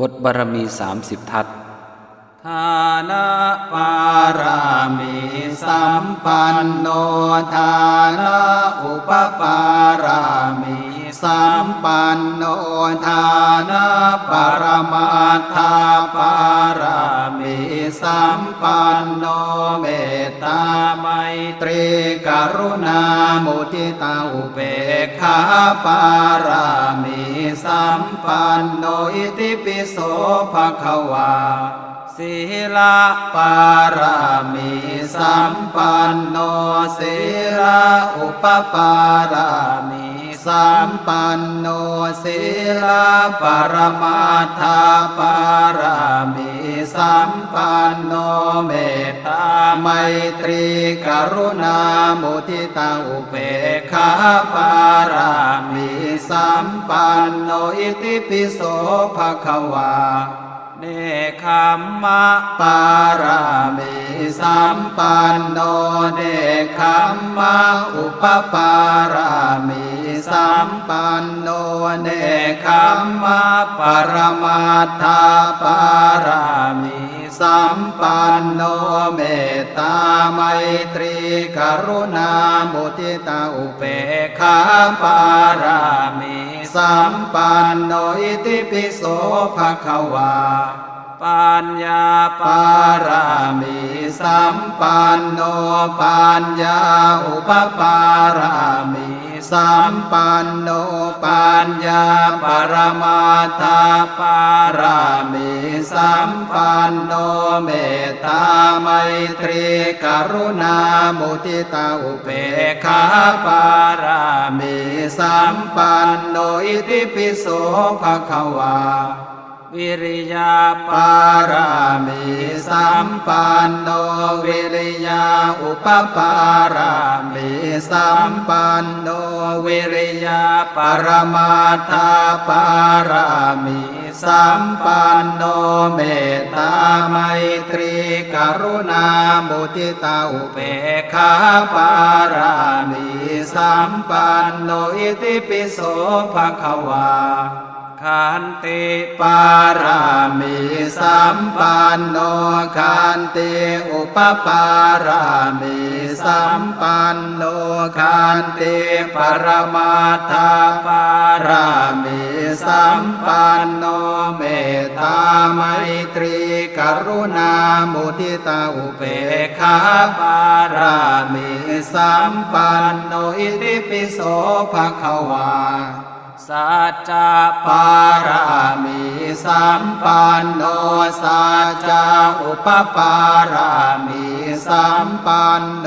บทบารมีสามสิบทัศทานะปารามิสัมปันโนทานะอุปปารามิสัมปันโนทานะปรมาทาปารามิ สัมปันโนเมตตาไมตรีกรุณามุทิตาอุเบกขาปารามิสัมปันโนอิติปิโสภะคะวาศีลปารามิสัมปันโนศีลอุปปาราม ปันโนศิลปรมาทาปารามิสัมปันโนเมตตาไมตรีกรุณามุทิตาอุเบกขาปารามิสัมปันโนอิติปิโสภะคะวา เนคขมมะปารามิสัมปันโนเนคขมมะอุปปารามิสัมปันโนเนคขมมะปรมาทาปารามิสัมปันโนเมตตาไมตรีกรุณามุทิตาอุเบกขาปารามิ สัมปันโนอิติปิโสภะคะวา ปัญญาปารามิสัมปันโนปัญญาอุปปารามิสัมปันโนปัญญาปรมาทาปารามิสัมปันโนเมตตาไมตรีกรุณามุทิตาอุเบกขาปารามิ สัมปันโนอิติปิโสภะคะวา วิริยาปารามิสัมปันโนวิริยาอุปปารามิสัมปันโนวิริยาปรมาทาปารามิสัมปันโนเม ไมตรีกรุณามุทิตาอุเบกขาปารามิสัมปันโนอิติปิโสภะคะวาขันติปารามิสัมปันโนขันติอุปปารามิสัมปันโนขันติปรมาทาปารามิ สัมปันโนเมตตาไมตรีกรุณามุทิตาอุเบกขาปารามิสัมปันโนอิติปิโสภะคะวาสัจจปารามิสัมปันโนสัจจะอุปปารามิสัมปันโน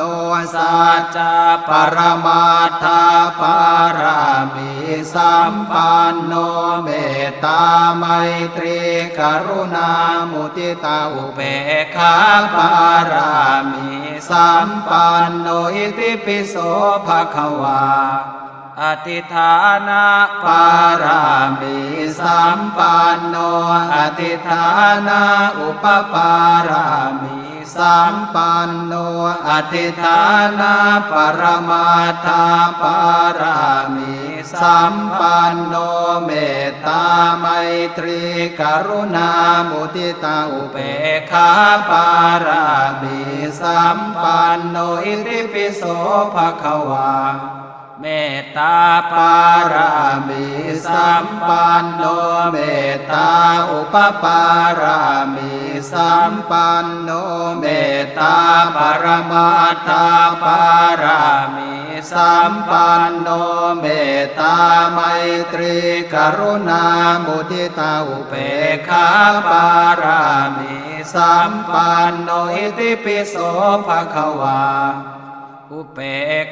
สัจจปรมาทาปา สัมปันโนเมตตาไมตรีกรุณามุทิตาอุเบกขาปารามิสัมปันโนอิติปิโสภะคะวาอธิฐานะปารามิสัมปันโนอธิฐานะอุปปารามิ สัมปันโนอธิฐานะปรมาทาปารามิสัมปันโนเมตตาไมตรีกรุณามุทิตาอุเบกขาปารามิสัมปันโนอิติปิโสภะคะวา เมตตาปารามิสัมปันโนเมตตาอุปปารามิสัมปันโนเมตตาปรมาตาปารามิสัมปันโนเมตตาไมตรีกรุณามุทิตาอุเบกขาปารามิสัมปันโนอิติปิโสภะคะวา อุเป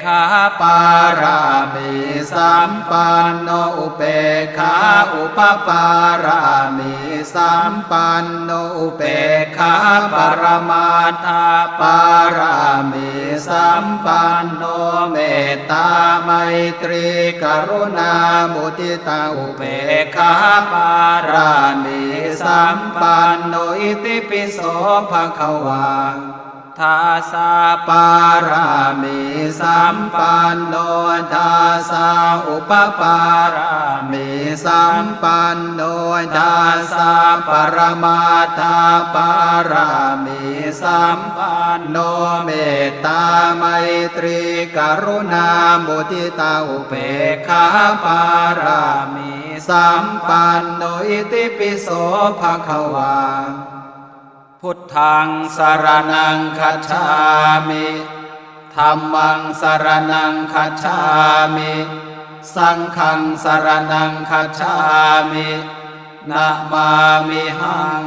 ขาปารามิสัมปันโนอุเปขาอุปปารามิสัมปันโนอุเปขาปรมาทาปารามิสัมปันโนเมตตาไมตรีกรุณามุทิตาอุเปขาปารามิสัมปันโนอิติปิโสภะคะวา ทาสาปารามิสัมปันโนทาสาอุปปารามิสัมปันโนทาสาปรมาตาปารามิสัมปันโนเมตตาไมตรีกรุณามุทิตาอุเบกขาปารามิสัมปันโนอิติปิโสภะคะวา พุทธังสารนังคัจฉามิธรรมังสารนังคัจฉามิ สังฆังสารนังคัจฉามิ นะมามิหัง